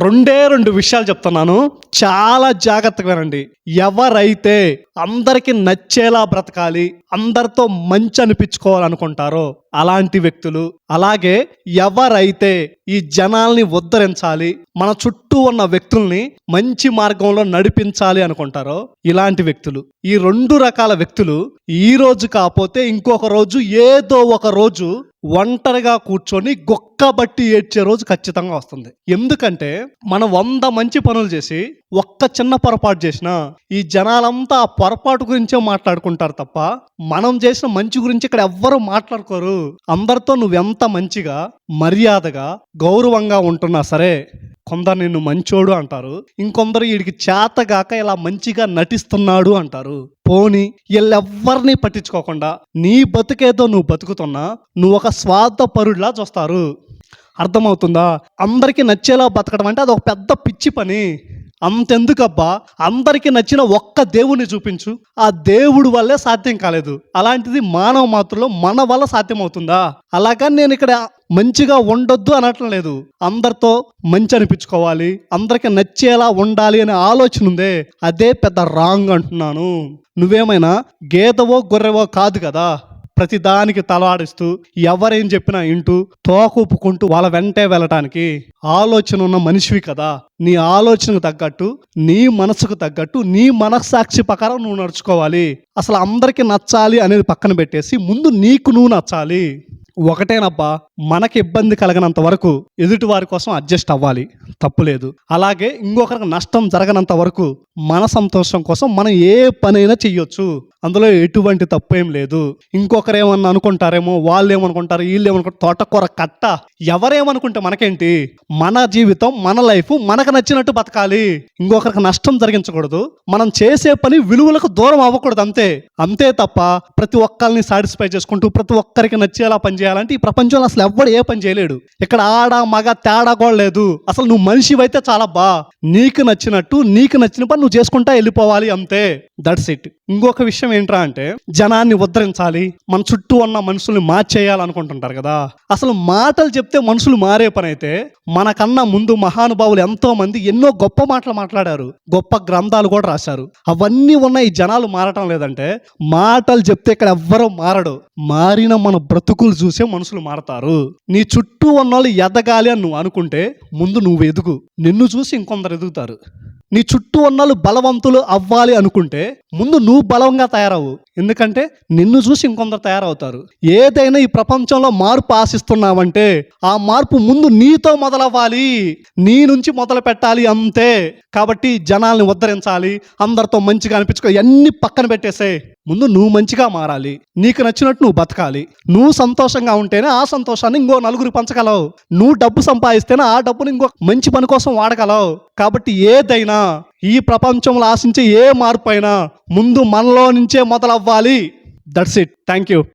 రెండే రెండు విషయాలు చెప్తున్నాను. చాలా జాగ్రత్తగా వినండి ఎవరైతే అందరికి నచ్చేలా బ్రతకాలి అందరితో మంచి అనిపించుకోవాలనుకుంటారో అలాంటి వ్యక్తులు అలాగే ఎవరైతే ఈ జనాల్ని ఉద్ధరించాలి మన చుట్టూ ఉన్న వ్యక్తుల్ని మంచి మార్గంలో నడిపించాలి అనుకుంటారో ఇలాంటి వ్యక్తులు. ఈ రెండు రకాల వ్యక్తులు ఈ రోజు కాకపోతే ఇంకొక రోజు ఏదో ఒక రోజు ఒంటరిగా కూర్చొని గొక్క బట్టి ఏడ్చే రోజు ఖచ్చితంగా వస్తుంది. ఎందుకంటే మనం వంద మంచి పనులు చేసి ఒక్క చిన్న పొరపాటు చేసినా ఈ జనాలంతా ఆ పొరపాటు గురించే మాట్లాడుకుంటారు తప్ప మనం చేసిన మంచి గురించి ఇక్కడ ఎవ్వరు మాట్లాడుకోరు. అందరితో నువ్వెంత మంచిగా మర్యాదగా గౌరవంగా ఉంటున్నా సరే కొందరు నిన్ను మంచోడు అంటారు. ఇంకొందరు వీడికి చేతగాక ఇలా మంచిగా నటిస్తున్నాడు అంటారు. పోని వీళ్ళెవ్వరిని పట్టించుకోకుండా నీ బతుకేదో నువ్వు బతుకుతున్నా నువ్వు ఒక స్వార్థపరుడిలా చూస్తారు. అర్థమవుతుందా? అందరికీ నచ్చేలా బతకడం అంటే అది ఒక పెద్ద పిచ్చి పని. అంతెందుకబ్బా? అందరికీ నచ్చిన ఒక్క దేవుని చూపించు. ఆ దేవుడు వల్లే సాధ్యం కాలేదు. అలాంటిది మానవ మాత్రలో మన వల్ల సాధ్యమవుతుందా? అలాగా నేను ఇక్కడ మంచిగా ఉండొద్దు అనట్లం లేదు. అందరితో మంచి అనిపించుకోవాలి. అందరికి నచ్చేలా ఉండాలి అనే ఆలోచన ఉందే. అదే పెద్ద రాంగ్ అంటున్నాను. నువ్వేమైనా గేదవో గొర్రెవో కాదు కదా? ప్రతిదానికి తలాడిస్తూ ఎవరేం చెప్పినా ఇంటూ తోకూపుకుంటూ వాళ్ళ వెంటే వెళ్ళటానికి ఆలోచన ఉన్న మనిషివి కదా. నీ ఆలోచనకు తగ్గట్టు నీ మనసుకు తగ్గట్టు నీ మనస్సాక్షి ప్రకారం నువ్వు నడుచుకోవాలి. అసలు అందరికీ నచ్చాలి అనేది పక్కన పెట్టేసి ముందు నీకు నువ్వు నచ్చాలి. ఒకటేనబ్బా మనకి ఇబ్బంది కలగనంత వరకు ఎదుటి వారి కోసం అడ్జస్ట్ అవ్వాలి. తప్పులేదు అలాగే ఇంకొకరికి నష్టం జరగనంత వరకు మన సంతోషం కోసం మనం ఏ పనైనా చెయ్యొచ్చు. అందులో ఎటువంటి తప్పు ఏం లేదు. ఇంకొకరు ఏమన్నా అనుకుంటారేమో వాళ్ళు ఏమనుకుంటారు వీళ్ళు ఏమనుకుంటారు తోటకూర కట్ట. ఎవరేమనుకుంటే మనకేంటి? మన జీవితం మన లైఫ్ మనకు నచ్చినట్టు బతకాలి. ఇంకొకరికి నష్టం జరిగించకూడదు. మనం చేసే పని విలువలకు దూరం అవ్వకూడదు అంతే. అంతే తప్ప ప్రతి ఒక్కరిని సాటిస్ఫై చేసుకుంటూ ప్రతి ఒక్కరికి నచ్చేలా పని చేయాలంటే ఈ ప్రపంచంలో అసలు ఎవ్వడు ఏ పని చేయలేడు. ఇక్కడ ఆడ మగ తేడా కూడా లేదు. అసలు నువ్వు మనిషివైతే చాలా బా. నీకు నచ్చినట్టు నీకు నచ్చిన పని నువ్వు చేసుకుంటా వెళ్ళిపోవాలి అంతే. దట్స్ ఇట్ ఇంకొక విషయం ఏంట్రా అంటే జనాన్ని ఉద్ధరించాలి మన చుట్టూ ఉన్న మనుషుల్ని మార్చేయాలనుకుంటుంటారు కదా. అసలు మాటలు చెప్తే మనుషులు మారే పని అయితే మనకన్నా ముందు మహానుభావులు ఎంతో మంది ఎన్నో గొప్ప మాటలు మాట్లాడారు గొప్ప గ్రంథాలు కూడా రాశారు. అవన్నీ ఉన్న ఈ జనాలు మారటం లేదంటే మాటలు చెప్తే ఇక్కడ ఎవ్వరూ మారడు. మారిన మన బ్రతుకులు చూసే మనుషులు మారతారు. నీ చుట్టూ ఉన్న వాళ్ళు ఎదగాలి అని నువ్వు అనుకుంటే ముందు నువ్వు ఎదుగు. నిన్ను చూసి ఇంకొందరు ఎదుగుతారు. నీ చుట్టూ ఉన్నలు బలవంతులు అవ్వాలి అనుకుంటే ముందు నువ్వు బలంగా తయారవు. ఎందుకంటే నిన్ను చూసి ఇంకొందరు తయారవుతారు. ఏదైనా ఈ ప్రపంచంలో మార్పు ఆశిస్తున్నావంటే ఆ మార్పు ముందు నీతో మొదలవ్వాలి. నీ నుంచి మొదలు పెట్టాలి అంతే. కాబట్టి జనాల్ని ఉద్ధరించాలి. అందరితో మంచిగా అనిపించుకో. అన్ని పక్కన పెట్టేసే. ముందు నువ్వు మంచిగా మారాలి. నీకు నచ్చినట్టు నువ్వు బతకాలి. నువ్వు సంతోషంగా ఉంటేనే ఆ సంతోషాన్ని ఇంకో నలుగురు పంచగలవు. నువ్వు డబ్బు సంపాదిస్తేనే ఆ డబ్బుని ఇంకో మంచి పని కోసం వాడగలవు. కాబట్టి ఏదైనా ఈ ప్రపంచంలో ఆశించే ఏ మార్పు అయినా ముందు మనలో నుంచే మొదలవ్వాలి. That's it thank you